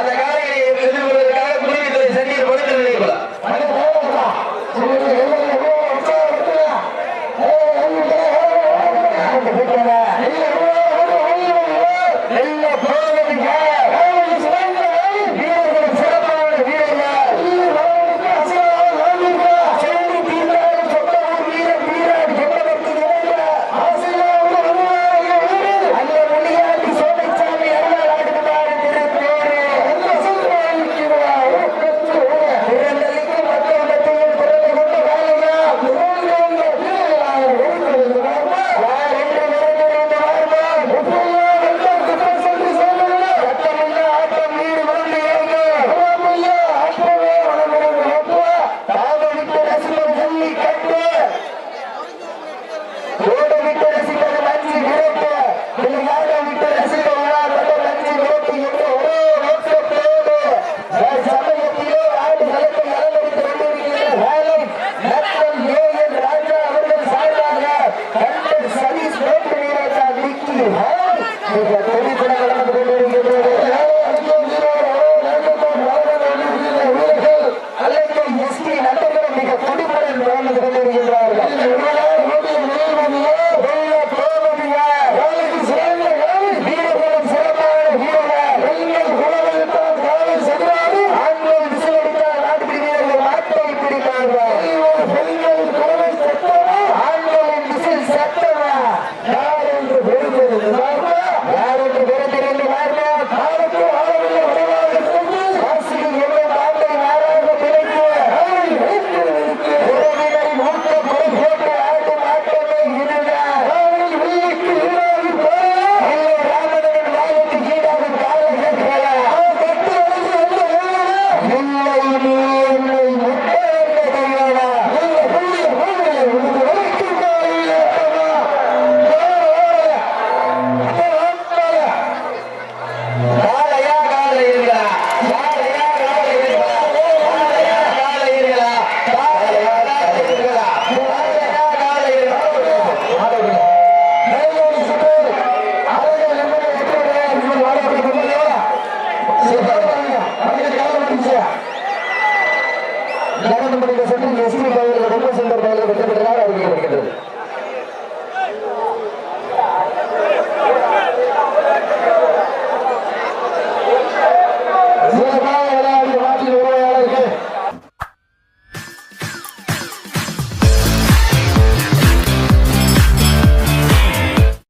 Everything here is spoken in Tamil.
அந்த காலையை சென்று கொள்வதற்காக குடிநீர்த்துறை சென்னையில் படுத்து நிலைப்பலாம் நடந்து முடிந்த சென்று எஸ்பி பயிர்கள் குடும்ப சென்ற பயிர்கள் வெற்றி பெற்றார் அவர்கள்